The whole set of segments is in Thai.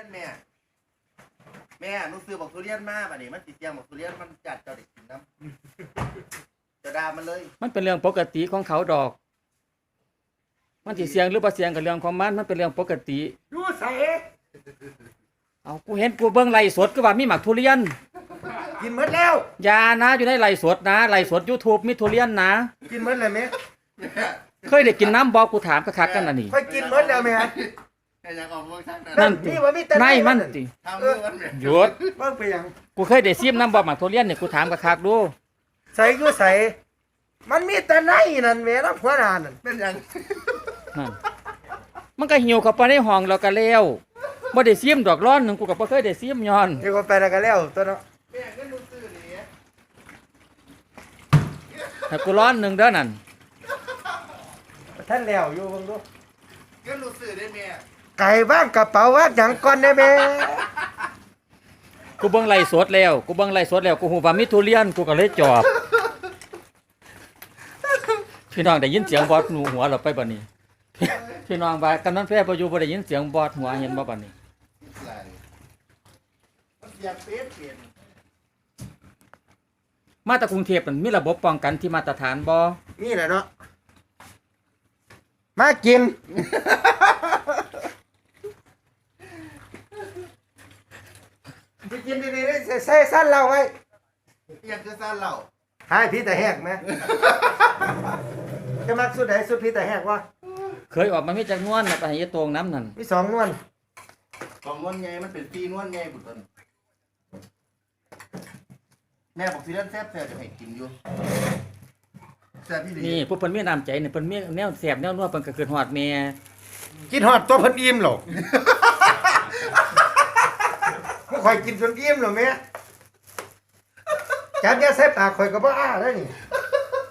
รียนแม่ แม่หนูซื้อบอกทุเรียนมาบัดนี้มันสิเสียงบอกทุเรียนมันจัดเจ้าเด็กกินน้ำจะด่ามันเลย มันเป็นเรื่องปกติของเขาดอก มันสิเสียงหรือบ่เสียงกับเรื่องของมันมันเป็นเรื่องปกติอยู่ใส่เอากูเห็นกูเบิ่งไลฟ์สดก็ว่ามีหมักทุเรียนกินหมดแล้ว อย่านะอยู่ในไลฟ์สดนะไลฟ์สด YouTube มีทุเรียนนะ กินหมดเลยแม่เคยได้กินน้ำบ่กูถามคักๆกันน่ะนี่ค่อยกินหมดแล้วแม่ แค่ยังออกเมืองทางนั้นนั่นนี่ว่ามีแต่ในมันติทำเมืองมันแม่หยุดเบิ่งไปหยังกูเคยได้ซิมน้ำบ่หมักทุเรียนเนี่ยกูถามคักๆดูใส่อยู่ใส่มันมีแต่ในนั่นแม่น้ำหัวหน้านั่นเป็นยังนั่นมันก็หิวเข้าไปในห้องแล้วก็แล้วบ่ได้ซิมดอกร้อนหนึงกูก็บ่เคยได้ซิมย้อน เดี๋ยวก็ไปแล้วก็แล้วตัวเนาะแม่ก็หนูซื้อนี่ให้กูร้อนหนึงเด้อนั่นท่านแล้วอยู่เบิ่งดูก็หนูซื้อได้แม่ ไก่บ้างกระเป๋าว่างหยังก่อนได้แม่กูเบิ่งไลฟ์สดแล้วกูเบิ่งไลฟ์สดแล้วกูฮู้ว่ามีทุเรียนกูก็เลยจอบพี่น้องได้ยินเสียงบอสหนูหัวเราไปบัดนี้ พี่น้องว่ากำนันแพ้บ่อยู่บ่ได้ยินเสียงบอสหัวเห็นบ่บัดนี้อะไรมันเสียบเฟซเปลี่ยนมาจากกรุงเทพมันมีระบบป้องกันที่มาตรฐานบ่นี่แหละเนาะมากิน ไป กินดีๆได้ใส่สั้นเราไว้เปลี่ยนคือซ่านเหล่าหายพี่แต่แหกไหมจะมักสุดไหนสุดพี่แต่แหกวะเคยออกมามีจักนวลน่ะไปให้ยายตวงน้ำนั่นมีสองนวลของนวลไงมันเป็นปีนวลไงบุตรนแม่บอกสิเล่นแซ่บแซ่บจะให้กินอยู่แซ่บพี่ดีนี่ผู้เพิ่นมีน้ำใจนี่เพิ่นมีแนวแสบแนวนัวเพิ่นก็เกิดฮอดแม่กินหอดตัวเพันอิ่มหรอกไม่ ค่อยกินจนอิ่มหรอกแม่จับยาเสพปากข่อยก็บ่อ้าได้นี่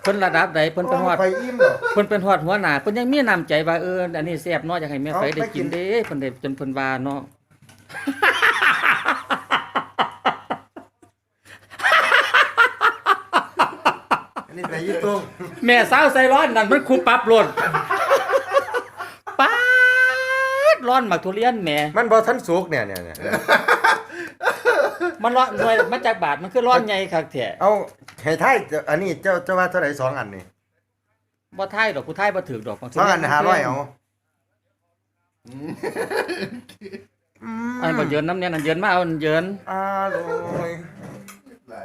เพิ่นระดับใดเพิ่นเป็นฮอดข่อยอิ่มหรอกเพิ่นเป็นฮอดหัวหน้าเพิ่นยังมีน้ำใจว่าเอออันนี้แซ่บเนาะอยากให้แม่ไฟเอาได้ไปกิกินนเด้เพิ่นได้จนเพิ่นว่าเนาะอันนี้แต่ยี่ตุ้งแม่สาวใส่ร้อนนั่นมันคูปรับโลดป๊าดร้อนหมักทุเรียนแหม่มันบ่ทันสุกเนี่ยเนี่ยเนี่ย มันร้อนหน่วยมาจากบาทมันคือร้อนใหญ่คักแท้เอาให้ท้ายอันนี้เจ้าเจ้าว่าเท่าไหร่สองอันนี่บ่ทายดอกกูทายบ่ถูกดอกบางสองอันห้าร้อยเอาอืมไอ้บ่เยินน้ำเนี่ยนั่นเยินมาเอาอันเยินอร่อยอะไร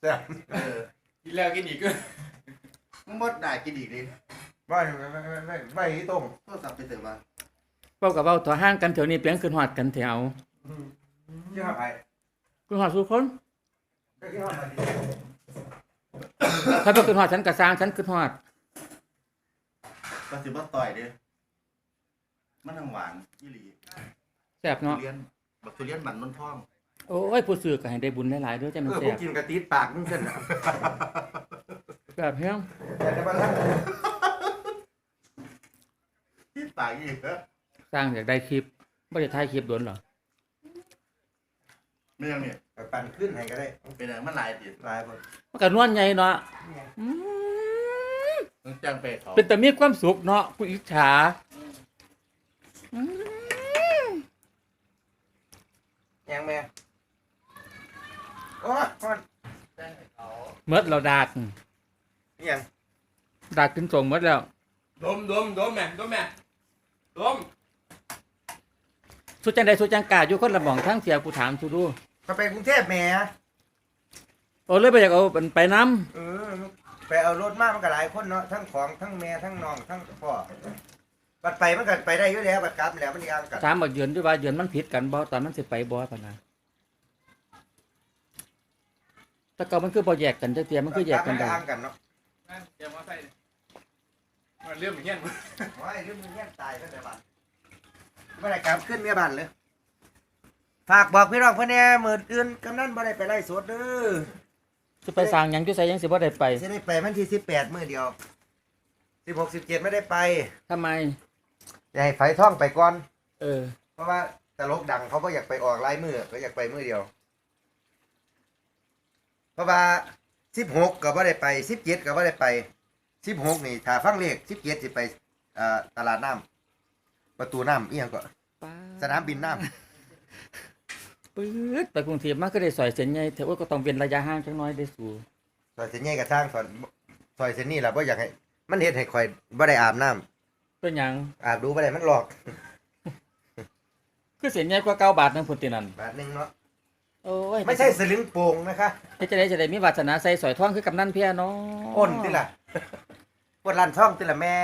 แซ่บเออกินแล้วกินอีกก็มึงมดได้กินอีกดิไม่ไม่ไม่ไม่ไม่ไม่ยี่ตุ้งโทรศัพท์ไปเติมมา เว้ากับเว้าตัวห่างกันแถวนี้เปียงขึ้นฮอดกันแถวยี่ห้อไปขึ้นฮอดทุกคนยี่ห้อไปถ้าบ่ขึ้นฮอดฉันก็สร้างฉันขึ้นฮอดก็สิบ่ต่อยเด้มันทั้งหวานยี่หลีแซ่บทุเนาะเรียนบักทุเรียนบันนนท่องโอ้ยผู้ซื้อก็ให้ได้บุญหลายๆเด้อจ้ะเอมันอพแซ่วกบกินกะติดปากมึงเส้นน่ะแซ่บเฮียงแต่จะมาทั้งที่ปากอีกเหรอ สร้างอยากได้คลิปบ่ได้ถ่ายคลิปโดนหรอไม่ยังเนี่ยไปปั่นขึ้นให้ก็ได้เป็นอะไรมันหลายติดลายบ่มันก็นวลใหญ่เนาะอืมต้องจ้างไปเขาเป็นแต่มีความสุขเนาะกูอิจฉาอืมยังแม่โอ้ยมันจ้างไปเขาเมดเราดากยังดากกินส่งหมดแล้วดมดมดมแม่ดมแม่ดม สุดจังใดสุดจังกาอยู่คนละหม่องทั้งเสียกูถามสุดูก็ไปกรุงเทพแหม่โอ้เลยไปอยากเอามันไปน้เออไปเอารถมามันก็หลายคนเนาะทั้งของทั้งแม่ทั้งน้องทั้งพ่อบัดไปมันก็ไปได้อยู่แล้วบัดกลับแล้วมันยางกันำถามบักเยือนด้วยว่าเยือนมันผิดกันบ่ตอนมันสิไปบ่ปะนะแต่เก่ามันคือบ่แยกกันจักเตียมันคือแยกกันได้ได้ยางกันเนาะนั่นเตรียมมาใส่เลยมันเรื่องอย่างเงี้ย โอ้ยเรื่องมึงแย่งตายตั้งแต่บ้า นไม่ได้กลับขึ้นเมียบ้านเลย ฝากบอกพี่น้องเพื่อนแหน่มื้ออื่นกำนันบ่ได้ไปไล่สดเด้อสิไปสร้างหยังอยู่ไสยังสิบ่ได้ไปจะได้ไปวันที่สิบแปดมื้อเดียวสิบหกสิบเจ็ดไม่ได้ไปทำไม อยากให้ไฟท่องไปก่อน เออ เพราะว่าตลกดังเขาก็อยากไปออกไล่มือก็อยากไปมือเดียว เพราะว่าสิบหกก็บ่ได้ไปสิบเจ็ดก็บ่ได้ไปสิบหกนี่ถ้าฟังเลขสิบเจ็ดสิไปอ่าตลาดน้ำ ประตูน้ำเอียงก็สนามบินน้ำปื๊ดไปกรุงเทพมาก็ได้สอยเส้นใหญ่แต่ว่าก็ต้องเว้นระยะห่างจังน้อยได้สู่ซอยเส้นใหญ่กับทางซอยซอยเส้นนี้ล่ะบ่อยากให้ มันเฮ็ดให้ข่อยบ่ได้อาบน้ำเป็นหยังอาบดูบ่ได้มันหลอกคือเส้นใหญ่กว่าเก้าบาทนึงพุ่นตินั่นบาทหนึงเนาะโอ้ยไม่ใช่สลึงโป่งนะคะเฮ็ดจะได้จะได้มีวาสนาใส่สอยทองคือกำนันเพียเนาะ อ้นติล่ะปวดลันช่องติล่ะแม่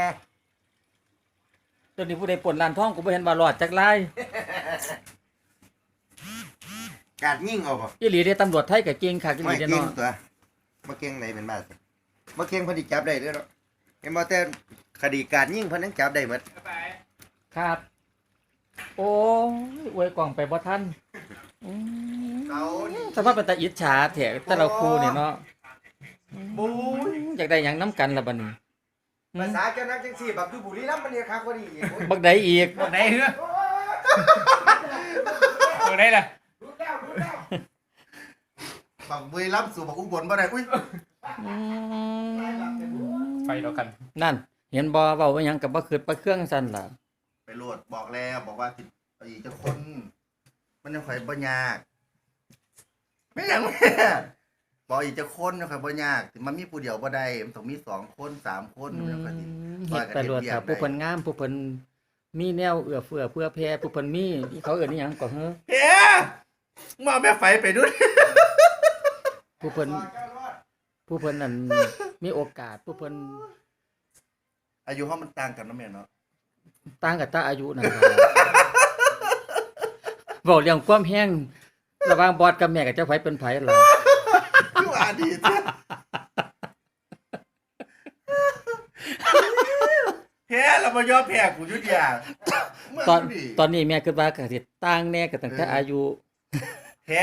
ตัวนี้ผู้ใดปล้นร้านทองกูบ่เห็นว่ารอดจักไล่กาดยิ่งเอาบ่อีหลีเด้ตำรวจไทยก็เก่งคักอีหไม่ลีเด้เก่งเนาะตัวบ่เก่งไหนเป็นมาสิบ่เก่งเพิ่นสิจับได้เด้อเนาะเห็นบ่แต่คดีการยิ่งเพิ่นยังจับได้หมดไปครับ โอ้ยอวยกล่องไปบ่ทันอืมเอานี่สภาพเป็นตาอิจฉาแถแต่ละคู่นี่เนาะบูยอยากได้หยังน้ำกันละบัดนี้ ภาษาเจ้านักจังซี่บักคือบุรีรัมย์มันเนี่ยครับกว่านี้อีกโอ้ยบักใดอีกบอกได้เหรอบอกได้ล่ะรู้แล้วรู้แล้วบักบุรีรัมย์สู่บักอุบลบ่ได้อุ้ยอืมไปแล้วกัน นั่น เห็นบ่เว้าว่าหยังกับบ่คือบ่เครื่องสั่นล่ะ ไปโหลดบอกแล้วบอกว่าสิเอาอีกจะคน มันยังข่อยบ่ยากไม่หยังแม่ บอกอีกจะคนยังข่อยบ่ยากถึงมันมีผู้เดียวบ่ได้มันต้องมีสองคนสามคนมันยังข่อยสิเฮ็ดไปรวดครับผู้เพิ่นงามผู้เพิ่นมีแนวเอื้อเฟื้อเพื่อแผ่ผู้เพิ่นมีที่เขาเอิ้นอิหยังก็เฮ้อเฮ้มาเอาแม่ไฟไปด้วยผู้เพิ่นผู้เพิ่นนั่นมีโอกาสผู้เพิ่นอายุเขามันต่างกันเนาะแม่เนาะต่างกับตาอายุนั่นล่ะเว้าเรื่องความแห้งระหว่างบอสกับแม่กับเจ้าไผเป็นไผล่ะ คือว่าดีจ้ะแพ้เรามายอมแพ้กูอยุดยาเมื่อตอนกูดิตอนนี้แม่คิดว่าก็สิต่างแน่ก็ตั้งแต่อายุแพ้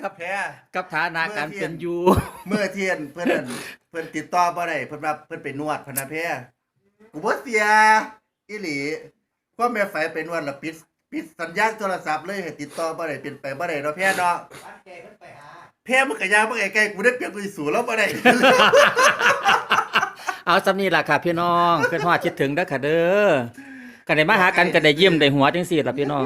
กับแพ้กับฐานะการเป็นอยู่เมื่อเทียนเพื่อนนั่นเพื่อนติดต่อบ่ได้เพื่อนว่าเพื่อนไปนวดพะนะแพ้กูบ่เสียอีหลีว่าแม่ไฟไปนวดแล้วปิดปิดสัญญาณโทรศัพท์เลยให้ติดต่อบ่ได้เป็นไปบ่ได้เนาะแพ้เนาะบ้าน แพ้มันก็ย่างบ่ไกลๆกูได้เปรียบตัวสู้แล้วบ่ได้ เอาสำนีล่ะค่ะพี่น้องเพื่อนฮอดคิดถึงเด้อค่ะเด้อก็ได้มาหากันก็ได้ยิ้มได้หัวจังสี่ล่ะพี่น้อง